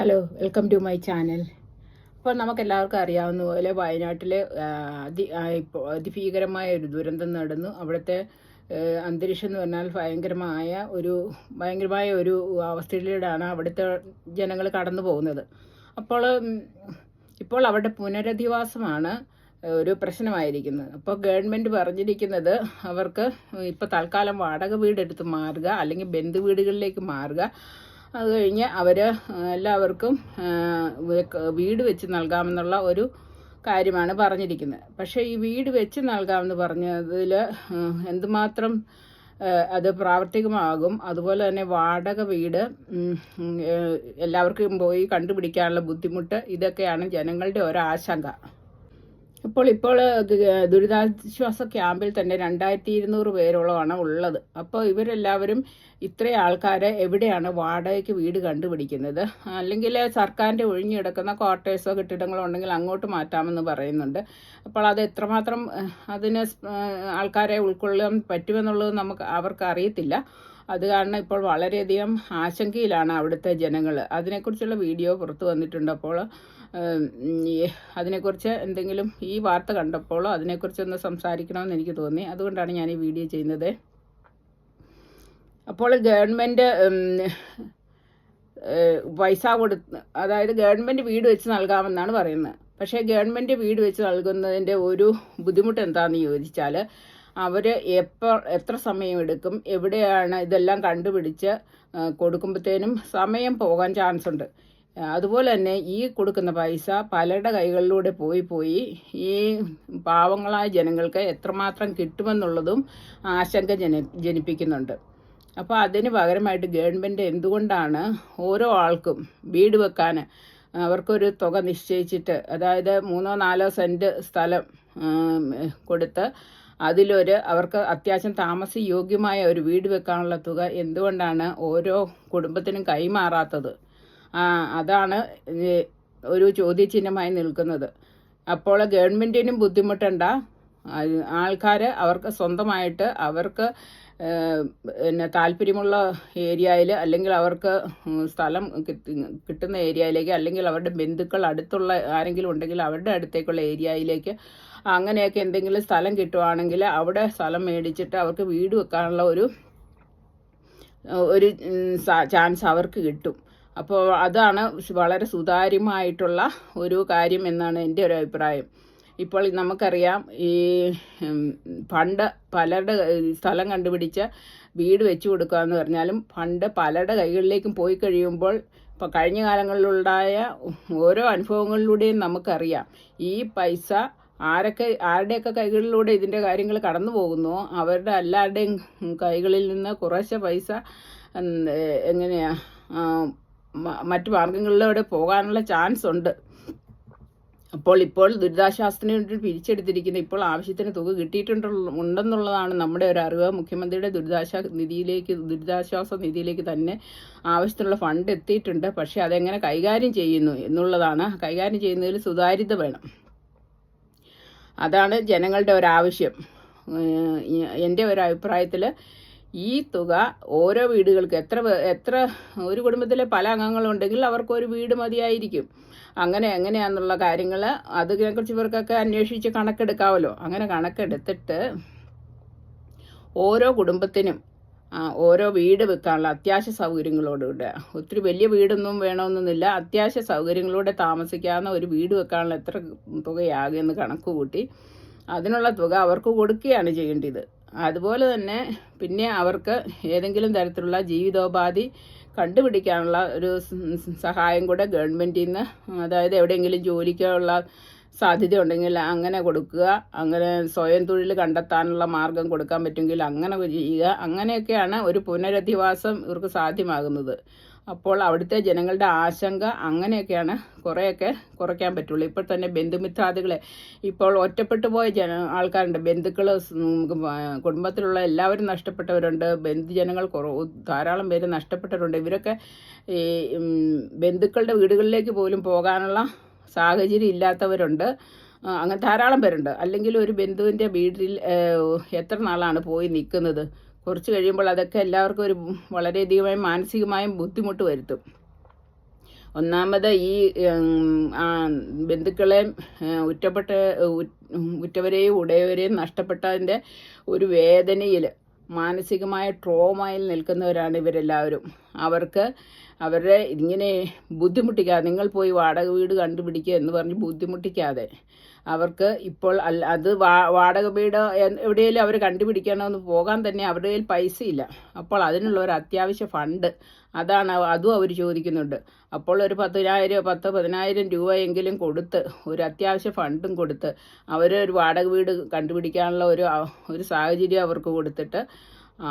Hello welcome to my channel അപ്പോൾ നമുക്ക് എല്ലാവർക്കും അറിയാവുന്ന പോലെ വയനാട്ടിൽ അതി ഇപ്പോൾ അതിഭീകരമായ ഒരു ദുരന്തം നടന്നു. അവിടുത്തെ അന്തരീക്ഷം എന്ന് പറഞ്ഞാൽ ഭയങ്കരമായ ഒരു ഭയങ്കരമായ ഒരു അവസ്ഥയിലൂടെയാണ് അവിടുത്തെ ജനങ്ങൾ കടന്നു പോകുന്നത്. അപ്പോൾ ഇപ്പോൾ അവരുടെ പുനരധിവാസമാണ് ഒരു പ്രശ്നമായിരിക്കുന്നത്. അപ്പോൾ ഗവൺമെന്റ് പറഞ്ഞിരിക്കുന്നത് അവർക്ക് ഇപ്പോൾ തൽക്കാലം വാടക വീടെടുത്ത് മാറുക അല്ലെങ്കിൽ ബന്ധു വീടുകളിലേക്ക് മാറുക. അത് കഴിഞ്ഞ് അവർ എല്ലാവർക്കും വീട് വെച്ച് നൽകാമെന്നുള്ള ഒരു കാര്യമാണ് പറഞ്ഞിരിക്കുന്നത്. പക്ഷേ ഈ വീട് വെച്ച് നൽകാമെന്ന് പറഞ്ഞതിൽ എന്തുമാത്രം അത് പ്രാവർത്തികമാകും അതുപോലെ തന്നെ വാടക വീട് എല്ലാവർക്കും പോയി കണ്ടുപിടിക്കാനുള്ള ബുദ്ധിമുട്ട് ഇതൊക്കെയാണ് ജനങ്ങളുടെ ഒരാശങ്ക. ഇപ്പോൾ ഇപ്പോൾ ദുരിതാശ്വാസ ക്യാമ്പിൽ തന്നെ രണ്ടായിരത്തി ഇരുന്നൂറ് പേരോളമാണ് ഉള്ളത്. അപ്പോൾ ഇവരെല്ലാവരും ഇത്രയും ആൾക്കാരെ എവിടെയാണ് വാടകയ്ക്ക് വീട് കണ്ടുപിടിക്കുന്നത്? അല്ലെങ്കിൽ സർക്കാരിന്റെ ഒഴിഞ്ഞു കിടക്കുന്ന ക്വാർട്ടേഴ്സോ കെട്ടിടങ്ങളോ ഉണ്ടെങ്കിൽ അങ്ങോട്ട് മാറ്റാമെന്ന് പറയുന്നുണ്ട്. അപ്പോൾ അത് എത്രമാത്രം അതിന് ആൾക്കാരെ ഉൾക്കൊള്ളാൻ പറ്റുമെന്നുള്ളത് നമുക്ക് അവർക്ക് അറിയത്തില്ല. അത് കാരണം ഇപ്പോൾ വളരെയധികം ആശങ്കയിലാണ് അവിടുത്തെ ജനങ്ങൾ. അതിനെക്കുറിച്ചുള്ള വീഡിയോ പുറത്തു വന്നിട്ടുണ്ട് അപ്പോൾ അതിനെക്കുറിച്ച് എന്തെങ്കിലും ഈ വാർത്ത കണ്ടപ്പോൾ അതിനെക്കുറിച്ചൊന്ന് സംസാരിക്കണമെന്ന് എനിക്ക് തോന്നി. അതുകൊണ്ടാണ് ഞാൻ ഈ വീഡിയോ ചെയ്യുന്നത്. അപ്പോൾ ഗവൺമെന്റ് പൈസ കൊടുത്ത് അതായത് ഗവൺമെന്റ് വീട് വെച്ച് നൽകാമെന്നാണ് പറയുന്നത്. പക്ഷേ ഗവൺമെന്റ് വീട് വെച്ച് നൽകുന്നതിന്റെ ഒരു ബുദ്ധിമുട്ട് എന്താണെന്ന് ചോദിച്ചാൽ അവർ എപ്പോൾ എത്ര സമയം എടുക്കും എവിടെയാണ് ഇതെല്ലാം കണ്ടുപിടിച്ച് കൊടുക്കുമ്പോഴത്തേനും സമയം പോകാൻ ചാൻസ് ഉണ്ട് അതുപോലെ തന്നെ ഈ കൊടുക്കുന്ന പൈസ പലരുടെ കൈകളിലൂടെ പോയി പോയി ഈ പാവങ്ങളായ ജനങ്ങൾക്ക് എത്രമാത്രം കിട്ടുമെന്നുള്ളതും ആശങ്ക ജന ജനിപ്പിക്കുന്നുണ്ട്. അപ്പോൾ അതിന് പകരമായിട്ട് ഗവൺമെന്റ് എന്തുകൊണ്ടാണ് ഓരോ ആൾക്കും വീട് വെക്കാൻ അവർക്കൊരു തുക നിശ്ചയിച്ചിട്ട് അതായത് മൂന്നോ നാലോ സെന്റ് സ്ഥലം കൊടുത്ത് അതിലൊരു അവർക്ക് അത്യാവശ്യം താമസ യോഗ്യമായ ഒരു വീട് വെക്കാനുള്ള തുക എന്തുകൊണ്ടാണ് ഓരോ കുടുംബത്തിനും കൈമാറാത്തത്? അതാണ് ഒരു ചോദ്യചിഹ്നമായി നിൽക്കുന്നത്. അപ്പോൾ ഗവൺമെന്റിനും ബുദ്ധിമുട്ടണ്ട. ആൾക്കാർ അവർക്ക് സ്വന്തമായിട്ട് അവർക്ക് പിന്നെ താല്പര്യമുള്ള ഏരിയയിൽ അല്ലെങ്കിൽ അവർക്ക് സ്ഥലം കിട്ടുന്ന ഏരിയയിലേക്ക് അല്ലെങ്കിൽ അവരുടെ ബന്ധുക്കൾ അടുത്തുള്ള ആരെങ്കിലും ഉണ്ടെങ്കിൽ അവരുടെ അടുത്തേക്കുള്ള ഏരിയയിലേക്ക് അങ്ങനെയൊക്കെ എന്തെങ്കിലും സ്ഥലം കിട്ടുവാണെങ്കിൽ അവിടെ സ്ഥലം മേടിച്ചിട്ട് അവർക്ക് വീട് വെക്കാനുള്ള ഒരു ഒരു ചാൻസ് അവർക്ക് കിട്ടും. അപ്പോൾ അതാണ് വളരെ സുതാര്യമായിട്ടുള്ള ഒരു കാര്യം എന്നാണ് എന്റെ ഒരു അഭിപ്രായം. ഇപ്പോൾ നമുക്കറിയാം ഈ പണ്ട് പലരുടെ സ്ഥലം കണ്ടുപിടിച്ച വീട് വെച്ചു കൊടുക്കുക എന്ന് പറഞ്ഞാലും പണ്ട് പലരുടെ കൈകളിലേക്കും പോയി കഴിയുമ്പോൾ ഇപ്പോൾ കഴിഞ്ഞ കാലങ്ങളിലുണ്ടായ ഓരോ അനുഭവങ്ങളിലൂടെയും നമുക്കറിയാം. ഈ പൈസ ആരൊക്കെ ആരുടെയൊക്കെ കൈകളിലൂടെ ഇതിന്റെ കാര്യങ്ങൾ കടന്നു പോകുന്നു അവരുടെ എല്ലാവരുടെയും കൈകളിൽ നിന്ന് കുറേശ്ശെ പൈസ എങ്ങനെയാ മറ്റു മാർഗങ്ങളിലൂടെ പോകാനുള്ള ചാൻസ് ഉണ്ട് അപ്പോൾ ഇപ്പോൾ ദുരിതാശ്വാസത്തിന് വേണ്ടി പിരിച്ചെടുത്തിരിക്കുന്ന ഇപ്പോൾ ആവശ്യത്തിന് തുക കിട്ടിയിട്ടുണ്ടോ ഉണ്ടെന്നുള്ളതാണ് നമ്മുടെ ഒരു അറിവ്. മുഖ്യമന്ത്രിയുടെ ദുരിതാശ്വാസ നിധിയിലേക്ക് ദുരിതാശ്വാസ നിധിയിലേക്ക് തന്നെ ആവശ്യത്തിനുള്ള ഫണ്ട് എത്തിയിട്ടുണ്ട്. പക്ഷേ അതെങ്ങനെ കൈകാര്യം ചെയ്യുന്നു എന്നുള്ളതാണ്. കൈകാര്യം ചെയ്യുന്നതിൽ സുതാര്യത വേണം. അതാണ് ജനങ്ങളുടെ ഒരാവശ്യം. എന്റെ ഒരു അഭിപ്രായത്തിൽ ഈ തുക ഓരോ വീടുകൾക്ക് എത്ര എത്ര ഒരു കുടുംബത്തിലെ പല അംഗങ്ങളുണ്ടെങ്കിൽ അവർക്ക് ഒരു വീട് മതിയായിരിക്കും. അങ്ങനെ എങ്ങനെയാണെന്നുള്ള കാര്യങ്ങൾ അതിനെക്കുറിച്ച് ഇവർക്കൊക്കെ അന്വേഷിച്ച് കണക്കെടുക്കാമല്ലോ അങ്ങനെ കണക്കെടുത്തിട്ട് ഓരോ കുടുംബത്തിനും ഓരോ വീട് വെക്കാനുള്ള അത്യാവശ്യ സൗകര്യങ്ങളോടുകൂടെ ഒത്തിരി വലിയ വീടൊന്നും വേണമെന്നൊന്നുമില്ല അത്യാവശ്യ സൗകര്യങ്ങളോടെ താമസിക്കാവുന്ന ഒരു വീട് വെക്കാനുള്ള എത്ര തുകയാകുമെന്ന് കണക്ക് കൂട്ടി അതിനുള്ള തുക അവർക്ക് കൊടുക്കുകയാണ് ചെയ്യേണ്ടത്. അതുപോലെ തന്നെ പിന്നെ അവർക്ക് ഏതെങ്കിലും തരത്തിലുള്ള ജീവിതോപാധി കണ്ടുപിടിക്കാനുള്ള ഒരു സഹായം കൂടെ ഗവൺമെന്റിൽ നിന്ന് അതായത് എവിടെയെങ്കിലും ജോലിക്കുള്ള സാധ്യത ഉണ്ടെങ്കിൽ അങ്ങനെ കൊടുക്കുക. അങ്ങനെ സ്വയം തൊഴിൽ കണ്ടെത്താനുള്ള മാർഗം കൊടുക്കാൻ പറ്റുമെങ്കിൽ അങ്ങനെ ചെയ്യുക. അങ്ങനെയൊക്കെയാണ് ഒരു പുനരധിവാസം ഇവർക്ക് സാധ്യമാകുന്നത്. അപ്പോൾ അവിടുത്തെ ജനങ്ങളുടെ ആശങ്ക അങ്ങനെയൊക്കെയാണ് കുറേയൊക്കെ കുറയ്ക്കാൻ പറ്റുള്ളൂ. ഇപ്പോൾ തന്നെ ബന്ധുമിത്രാദികളെ ഇപ്പോൾ ഒറ്റപ്പെട്ടു പോയ ജന ആൾക്കാരുണ്ട്. ബന്ധുക്കൾ കുടുംബത്തിലുള്ള എല്ലാവരും നഷ്ടപ്പെട്ടവരുണ്ട്. ബന്ധുജനങ്ങൾ കുറവ് ധാരാളം പേര് നഷ്ടപ്പെട്ടവരുണ്ട്. ഇവരൊക്കെ ഈ ബന്ധുക്കളുടെ വീടുകളിലേക്ക് പോലും പോകാനുള്ള സാഹചര്യം ഇല്ലാത്തവരുണ്ട്. അങ്ങനെ ധാരാളം പേരുണ്ട്. അല്ലെങ്കിൽ ഒരു ബന്ധുവിന്റെ വീട്ടിൽ എത്ര നാളാണ് പോയി നിൽക്കുന്നത്? കുറച്ച് കഴിയുമ്പോൾ അതൊക്കെ എല്ലാവർക്കും ഒരു വളരെയധികമായി മാനസികമായും ബുദ്ധിമുട്ട് വരുത്തും. ഒന്നാമത് ഈ ബന്ധുക്കളെയും ഉറ്റപ്പെട്ട ഉറ്റവരെയും ഉടയവരെയും നഷ്ടപ്പെട്ടതിന്റെ ഒരു വേദനയിൽ മാനസികമായ ട്രോമയിൽ നിൽക്കുന്നവരാണ് ഇവരെല്ലാവരും. അവർക്ക് അവരെ ഇങ്ങനെ ബുദ്ധിമുട്ടിക്കാതെ നിങ്ങൾ പോയി വാടക വീട് കണ്ടുപിടിക്കുക എന്ന് പറഞ്ഞ് ബുദ്ധിമുട്ടിക്കാതെ. അവർക്ക് ഇപ്പോൾ അത് വാടക വീട് എവിടെയെങ്കിലും അവർ കണ്ടുപിടിക്കണമെന്ന് പോകാൻ തന്നെ അവരുടെ കയ്യിൽ പൈസ ഇല്ല അപ്പോൾ അതിനുള്ള ഒരു അത്യാവശ്യ ഫണ്ട് അതാണ് അതും അവർ ചോദിക്കുന്നുണ്ട്. അപ്പോൾ ഒരു പത്തിനായിരം പത്ത് പതിനായിരം രൂപയെങ്കിലും കൊടുത്ത് ഒരു അത്യാവശ്യ ഫണ്ടും കൊടുത്ത് അവർ ഒരു വാടക വീട് കണ്ടുപിടിക്കാനുള്ള ഒരു ഒരു സാഹചര്യം അവർക്ക് കൊടുത്തിട്ട്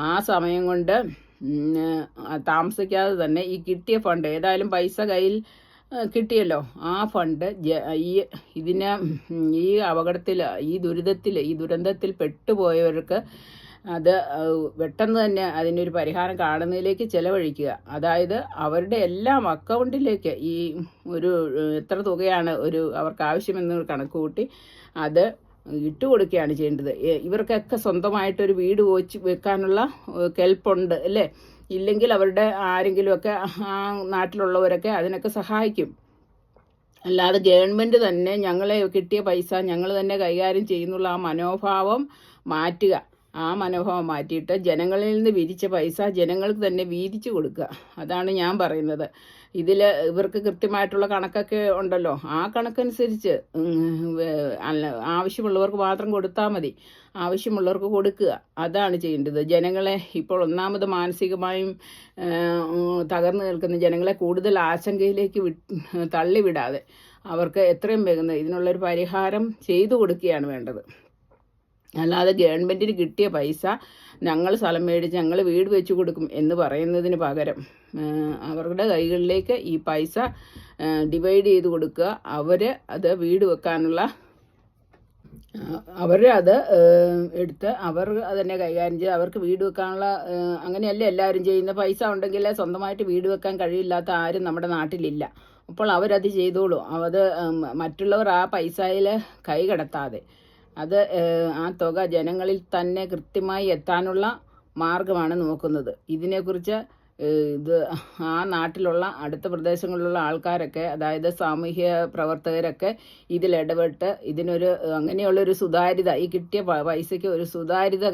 ആ സമയം കൊണ്ട് താമസിക്കാതെ തന്നെ ഈ കിട്ടിയ ഫണ്ട് ഏതായാലും പൈസ കയ്യിൽ കിട്ടിയല്ലോ. ആ ഫണ്ട് ഈ ഇതിന് ഈ അപകടത്തിൽ ഈ ദുരിതത്തിൽ ഈ ദുരന്തത്തിൽ പെട്ടുപോയവർക്ക് അത് പെട്ടെന്ന് തന്നെ അതിനൊരു പരിഹാരം കാണുന്നതിലേക്ക് ചെലവഴിക്കുക. അതായത് അവരുടെ എല്ലാം അക്കൗണ്ടിലേക്ക് ഈ ഒരു എത്ര തുകയാണ് ഒരു അവർക്ക് ആവശ്യമെന്ന് കണക്ക് കൂട്ടി അത് ഇട്ടുകൊടുക്കുകയാണ് ചെയ്യേണ്ടത്. ഇവർക്കൊക്കെ സ്വന്തമായിട്ടൊരു വീട് വെച്ച് വെക്കാനുള്ള കെൽപ്പുണ്ട് അല്ലേ? ഇല്ലെങ്കിൽ അവരുടെ ആരെങ്കിലുമൊക്കെ ആ നാട്ടിലുള്ളവരൊക്കെ അതിനൊക്കെ സഹായിക്കും. അല്ലാതെ ഗവൺമെന്റ് തന്നെ ഞങ്ങളെ കിട്ടിയ പൈസ ഞങ്ങൾ തന്നെ കൈകാര്യം ചെയ്യുന്നുള്ള ആ മനോഭാവം മാറ്റുക. ആ മനോഭാവം മാറ്റിയിട്ട് ജനങ്ങളിൽ നിന്ന് വിരിച്ച പൈസ ജനങ്ങൾക്ക് തന്നെ വീതിച്ചു കൊടുക്കുക. അതാണ് ഞാൻ പറയുന്നത്. ഇതിൽ ഇവർക്ക് കൃത്യമായിട്ടുള്ള കണക്കൊക്കെ ഉണ്ടല്ലോ. ആ കണക്കനുസരിച്ച് ആവശ്യമുള്ളവർക്ക് മാത്രം കൊടുത്താൽ മതി. ആവശ്യമുള്ളവർക്ക് കൊടുക്കുക. അതാണ് ചെയ്യേണ്ടത്. ജനങ്ങളെ ഇപ്പോൾ ഒന്നാമത് മാനസികമായും തകർന്നു നിൽക്കുന്ന ജനങ്ങളെ കൂടുതൽ ആശങ്കയിലേക്ക് വി തള്ളിവിടാതെ അവർക്ക് എത്രയും വേഗം ഇതിനുള്ളൊരു പരിഹാരം ചെയ്തു കൊടുക്കുകയാണ് വേണ്ടത്. അല്ലാതെ ഗവൺമെന്റിന് കിട്ടിയ പൈസ ഞങ്ങൾ സ്ഥലം മേടിച്ച് ഞങ്ങൾ വീട് വെച്ച് കൊടുക്കും എന്ന് പറയുന്നതിന് പകരം അവരുടെ കൈകളിലേക്ക് ഈ പൈസ ഡിവൈഡ് ചെയ്ത് കൊടുക്കുക. അവർ അത് വീട് വെക്കാനുള്ള അവർ അത് എടുത്ത് അവർ അതന്നെ കൈകാര്യം ചെയ്ത് അവർക്ക് വീട് വെക്കാനുള്ള അങ്ങനെയല്ല എല്ലാവരും ചെയ്യുന്ന പൈസ ഉണ്ടെങ്കിൽ സ്വന്തമായിട്ട് വീട് വെക്കാൻ കഴിയില്ലാത്ത ആരും നമ്മുടെ നാട്ടിലില്ല. അപ്പോൾ അവരത് ചെയ്തോളൂ. അത് മറ്റുള്ളവർ ആ പൈസയിൽ കൈ കടത്താതെ. അത് ആ തുക ജനങ്ങളിൽ തന്നെ കൃത്യമായി എത്താനുള്ള മാർഗമാണ് നോക്കുന്നത്. ഇതിനെക്കുറിച്ച് ഇത് ആ നാട്ടിലുള്ള അടുത്ത പ്രദേശങ്ങളിലുള്ള ആൾക്കാരൊക്കെ അതായത് സാമൂഹ്യ പ്രവർത്തകരൊക്കെ ഇതിൽ ഇടപെട്ട് ഇതിനൊരു അങ്ങനെയുള്ളൊരു സുതാര്യത ഈ കിട്ടിയ പൈസയ്ക്ക് ഒരു സുതാര്യത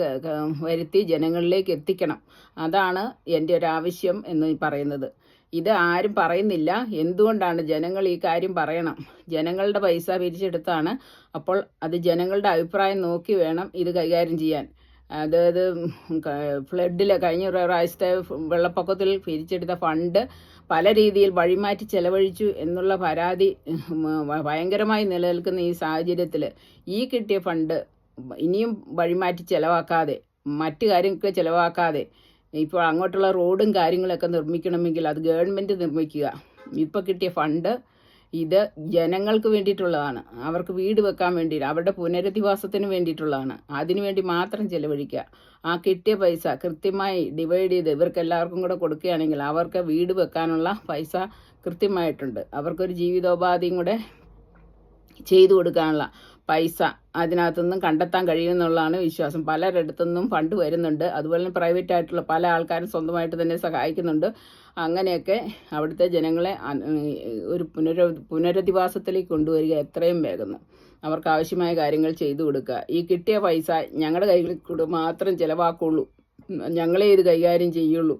വരുത്തി ജനങ്ങളിലേക്ക് എത്തിക്കണം. അതാണ് എന്റെ ഒരു ആവശ്യം എന്ന് പറയുന്നത്. ഇത് ആരും പറയുന്നില്ല. എന്തുകൊണ്ടാണ് ജനങ്ങൾ ഈ കാര്യം പറയണം? ജനങ്ങളുടെ പൈസ പിരിച്ചെടുത്താണ്. അപ്പോൾ അത് ജനങ്ങളുടെ അഭിപ്രായം നോക്കി വേണം ഇത് കൈകാര്യം ചെയ്യാൻ. അതായത് ഫ്ലഡിൽ കഴിഞ്ഞ പ്രാവശ്യത്തെ വെള്ളപ്പൊക്കത്തിൽ പിരിച്ചെടുത്ത ഫണ്ട് പല രീതിയിൽ വഴിമാറ്റി ചെലവഴിച്ചു എന്നുള്ള പരാതി ഭയങ്കരമായി നിലനിൽക്കുന്ന ഈ സാഹചര്യത്തിൽ ഈ കിട്ടിയ ഫണ്ട് ഇനിയും വഴിമാറ്റി ചെലവാക്കാതെ മറ്റു കാര്യങ്ങൾക്ക് ചെലവാക്കാതെ ഇപ്പോൾ അങ്ങോട്ടുള്ള റോഡും കാര്യങ്ങളൊക്കെ നിർമ്മിക്കണമെങ്കിൽ അത് ഗവൺമെന്റ് നിർമ്മിക്കുക. ഇപ്പോൾ കിട്ടിയ ഫണ്ട് ഇത് ജനങ്ങൾക്ക് വേണ്ടിയിട്ടുള്ളതാണ്. അവർക്ക് വീട് വെക്കാൻ വേണ്ടി അവരുടെ പുനരധിവാസത്തിന് വേണ്ടിയിട്ടുള്ളതാണ്. അതിനുവേണ്ടി മാത്രം ചെലവഴിക്കുക. ആ കിട്ടിയ പൈസ കൃത്യമായി ഡിവൈഡ് ചെയ്ത് ഇവർക്ക് എല്ലാവർക്കും കൂടെ കൊടുക്കുകയാണെങ്കിൽ അവർക്ക് വീട് വെക്കാനുള്ള പൈസ കൃത്യമായിട്ടുണ്ട്. അവർക്കൊരു ജീവിതോപാധിയും കൂടെ ചെയ്തു കൊടുക്കാനുള്ള പൈസ അതിനകത്തുനിന്നും കണ്ടെത്താൻ കഴിയുമെന്നുള്ളതാണ് വിശ്വാസം. പലരിടത്തുനിന്നും ഫണ്ട് വരുന്നുണ്ട്. അതുപോലെ തന്നെ പ്രൈവറ്റ് ആയിട്ടുള്ള പല ആൾക്കാരും സ്വന്തമായിട്ട് തന്നെ സഹായിക്കുന്നുണ്ട്. അങ്ങനെയൊക്കെ അവിടുത്തെ ജനങ്ങളെ ഒരു പുനര പുനരധിവാസത്തിലേക്ക് കൊണ്ടുവരിക എത്രയും വേഗം. അവർക്ക് ആവശ്യമായ കാര്യങ്ങൾ ചെയ്തു കൊടുക്കുക. ഈ കിട്ടിയ പൈസ ഞങ്ങളുടെ കൈകളിൽ കൂടെ മാത്രം ചിലവാക്കുള്ളൂ. ഞങ്ങളെ ഇത് കൈകാര്യം ചെയ്യുള്ളൂ.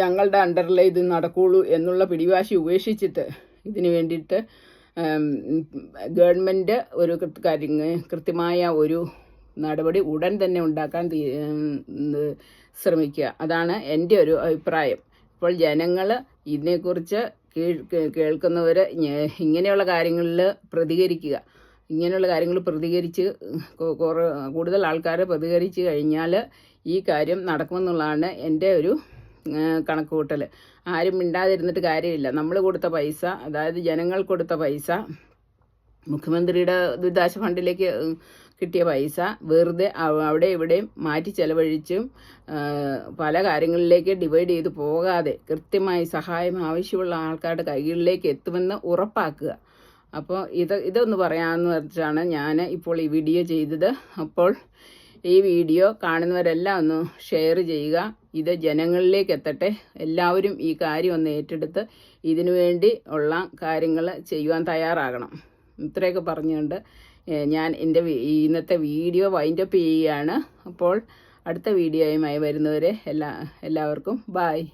ഞങ്ങളുടെ അണ്ടറിലെ ഇത് നടക്കുള്ളൂ എന്നുള്ള പിടിവാശി ഉപേക്ഷിച്ചിട്ട് ഇതിന് വേണ്ടിയിട്ട് ഗവൺമെന്റ് ഒരു കാര്യം കൃത്യമായ ഒരു നടപടി ഉടൻ തന്നെ ഉണ്ടാക്കാൻ ശ്രമിക്കുക. അതാണ് എന്റെ ഒരു അഭിപ്രായം. ഇപ്പോൾ ജനങ്ങൾ ഇതിനെക്കുറിച്ച് കേൾക്കുന്നവർ ഇങ്ങനെയുള്ള കാര്യങ്ങളിൽ പ്രതികരിക്കുക. ഇങ്ങനെയുള്ള കാര്യങ്ങൾ പ്രതികരിച്ച് കൂടുതൽ ആൾക്കാർ പ്രതികരിച്ച് കഴിഞ്ഞാൽ ഈ കാര്യം നടക്കുമെന്നുള്ളതാണ് എന്റെ ഒരു കണക്ക് കൂട്ടൽ ആരും മിണ്ടാതിരുന്നിട്ട് കാര്യമില്ല. നമ്മൾ കൊടുത്ത പൈസ അതായത് ജനങ്ങൾ കൊടുത്ത പൈസ മുഖ്യമന്ത്രിയുടെ ദുരിതാശ്വാസ ഫണ്ടിലേക്ക് കിട്ടിയ പൈസ വെറുതെ അവിടെ ഇവിടെയും മാറ്റി ചെലവഴിച്ചും പല കാര്യങ്ങളിലേക്ക് ഡിവൈഡ് ചെയ്ത് പോകാതെ കൃത്യമായി സഹായം ആവശ്യമുള്ള ആൾക്കാരുടെ കൈകളിലേക്ക് എത്തുമെന്ന് ഉറപ്പാക്കുക. അപ്പോൾ ഇത് ഇതൊന്ന് പറയാമെന്ന് വെച്ചാണ് ഞാൻ ഇപ്പോൾ ഈ വീഡിയോ ചെയ്തത്. അപ്പോൾ ഈ വീഡിയോ കാണുന്നവരെല്ലാം ഒന്ന് ഷെയർ ചെയ്യുക. ഇത് ജനങ്ങളിലേക്ക് എത്തട്ടെ. എല്ലാവരും ഈ കാര്യം ഒന്ന് ഏറ്റെടുത്ത് ഇതിനു വേണ്ടി ഉള്ള കാര്യങ്ങൾ ചെയ്യുവാൻ തയ്യാറാകണം. ഇത്രയൊക്കെ പറഞ്ഞുകൊണ്ട് ഞാൻ എന്റെ ഇന്നത്തെ വീഡിയോ വൈൻഡപ്പ് ചെയ്യുകയാണ്. അപ്പോൾ അടുത്ത വീഡിയോയുമായി വരുന്നവരെ എല്ലാ എല്ലാവർക്കും ബായ്